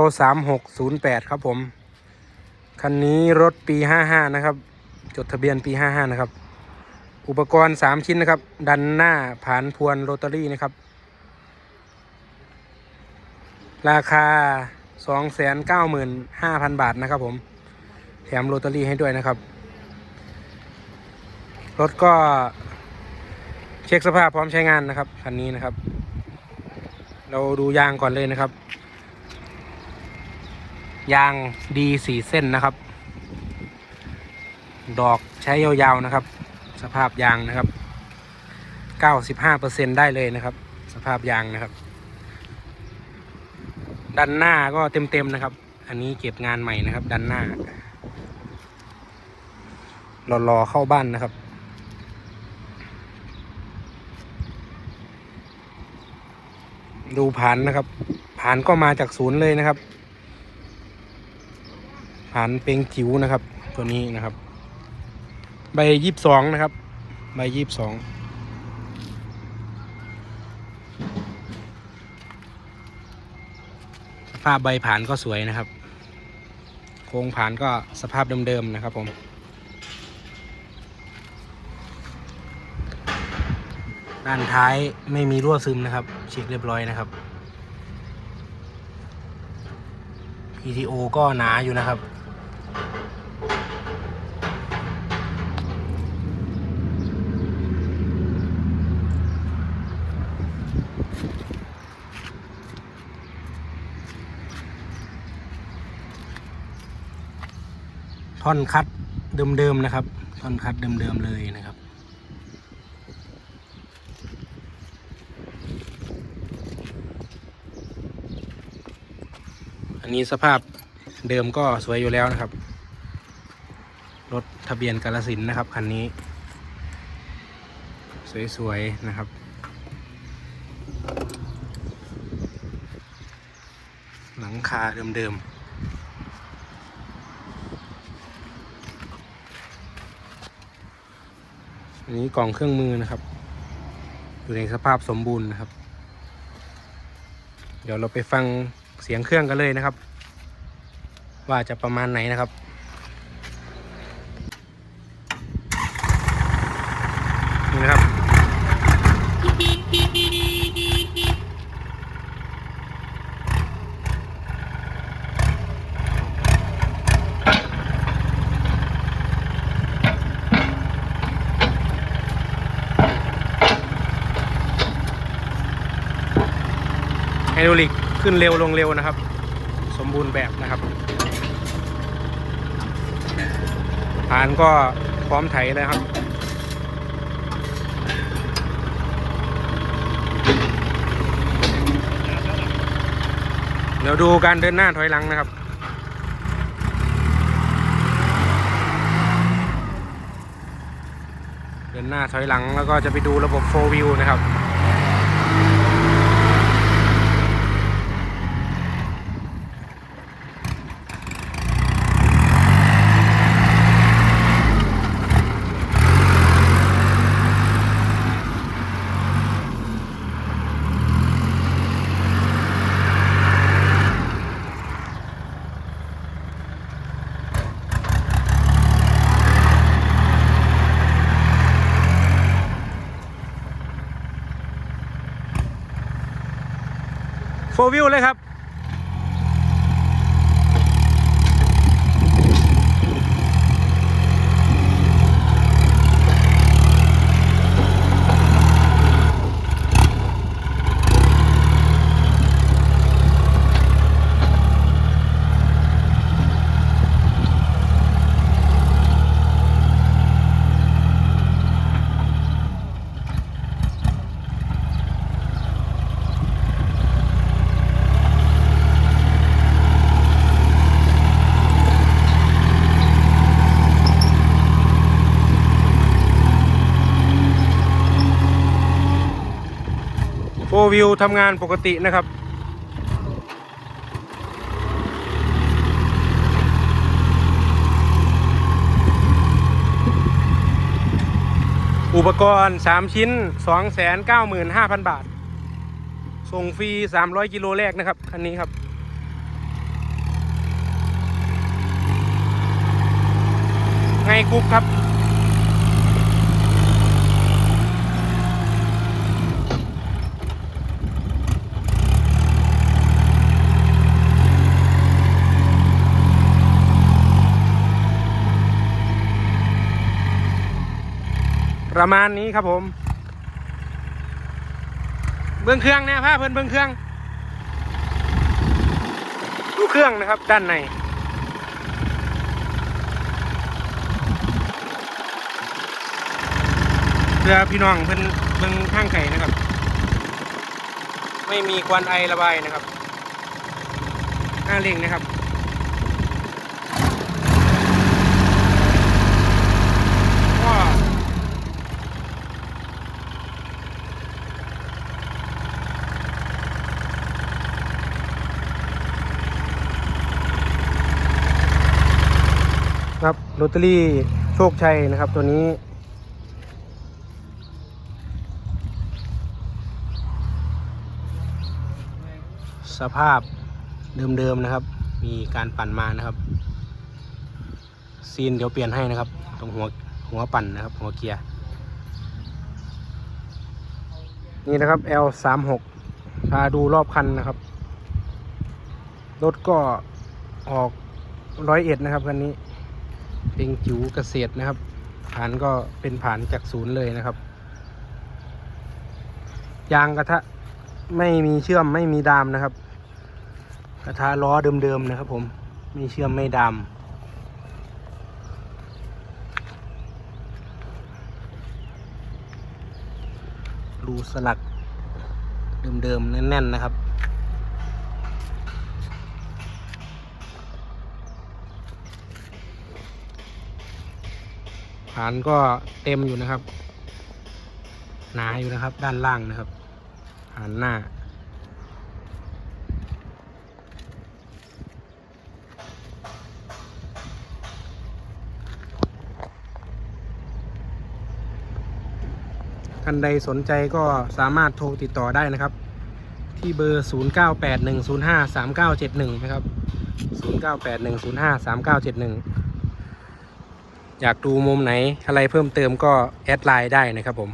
L 3 6 0 8ครับผม คันนี้รถปี 55 นะครับ จดทะเบียนปี 55 นะครับ อุปกรณ์ 3 ชิ้นนะครับ ดันหน้าผานพวนโรตารี่นะครับ ราคา 295,000 บาทนะครับผม แถมโรตารี่ให้ด้วยนะครับ รถก็เช็คสภาพพร้อมใช้งานนะครับ คันนี้นะครับ เราดูยางก่อนเลยนะครับ ยางดีสี่เส้นนะครับ ดอกใช้ยาวๆนะครับ สภาพยางนะครับ95%ได้เลยนะครับ สภาพยางนะครับ ดันหน้าก็เต็มๆนะครับ อันนี้เก็บงานใหม่นะครับ ดันหน้ารอๆเข้าบ้านนะครับดูผานนะครับผานก็มาจากศูนย์เลยนะครับ ผานเป็งจิ๋วนะครับ ตัวนี้นะครับ ใบยี่สิบสองนะครับ ใบยี่สิบสองสภาพใบผานก็สวยนะครับ โครงผานก็สภาพเดิมๆนะครับผมด้านท้ายไม่มีรั่วซึมนะครับ เช็คเรียบร้อยนะครับ PTO ก็หนาอยู่นะครับ ท่อนคัดเดิมๆนะครับ ท่อนคัดเดิมๆเลยนะครับ อันนี้สภาพเดิมก็สวยอยู่แล้วนะครับ รถทะเบียนกาลสินนะครับคันนี้ สวยๆนะครับหลังคาเดิมๆ อันนี้กล่องเครื่องมือนะครับ อยู่ในสภาพสมบูรณ์นะครับ เดี๋ยวเราไปฟังเสียงเครื่องกันเลยนะครับ ว่าจะประมาณไหนนะครับ นี่นะครับ ไฮ ดรอลิกขึ้นเร็วลงเร็วนะครับ สมบูรณ์แบบนะครับฐานก็พร้อมไถแล้วครับ เดี๋ยวดูการเดินหน้าถอยหลังนะครับเดินหน้าถอยหลังแล้วก็จะไปดูระบบ4 view นะครับ โฟวิวเลยครับ วิวทำงานปกตินะครับ อุปกรณ์ 3 ชิ้น 295,000 บาท ส่งฟรี 300 กิโลแรกนะครับ คันนี้ครับไงกรุ๊ปครับ ประมาณนี้ครับผม เบื้องเครื่องเนี่ยผ้าเพิ่นเบื้องเครื่อง ดูเครื่องนะครับด้านในเพื่อพี่น้องเพิ่นเบิ่งข้างไข่นะครับ ไม่มีควันไอระบายนะครับหน้าเร่งนะครับ ก็ครับลอ ตเตอรี่โชคชัยนะครับตัวนี้ สภาพเดิมๆนะครับ มีการปั่นมานะครับ ซีนเดี๋ยวเปลี่ยนให้นะครับ ตรงหัวหัวปั่นนะครับ หัวเกียร์ นี่นะครับ L 3 6 พาดูรอบคันนะครับ รถก็ออกร้อยเอ็ดนะครับคันนี้ เป็นจิ๋วเกษตรนะครับ ฐานก็เป็นฐานจากศูนย์เลยนะครับ ยางกระทะไม่มีเชื่อมไม่มีดามนะครับ กระทะล้อเดิมๆนะครับ ผมไม่เชื่อมไม่ดามรูสลักเดิมๆแน่นๆนะครับ ฐานก็เต็มอยู่นะครับ หนาอยู่นะครับ ด้านล่างนะครับฐานหน้า ท่านใดสนใจก็สามารถโทรติดต่อได้นะครับ ที่เบอร์ 0981053971 นะครับ 0981053971 อยากดูมุมไหนอะไรเพิ่มเติมก็แอดไลน์ได้นะครับผม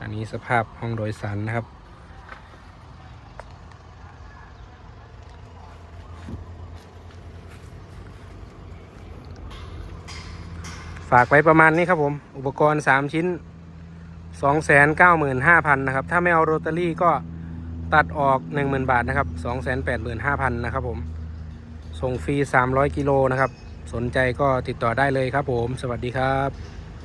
อันนี้สภาพห้องโดยสารนะครับ ฝากไว้ประมาณนี้ครับผม อุปกรณ์ 3 ชิ้น 295,000 นะครับ ถ้าไม่เอาโรตารี่ก็ตัดออก 10,000 บาทนะครับ 285,000 นะครับผม ส่งฟรี 300 กิโลนะครับ สนใจก็ติดต่อได้เลยครับผม สวัสดีครับ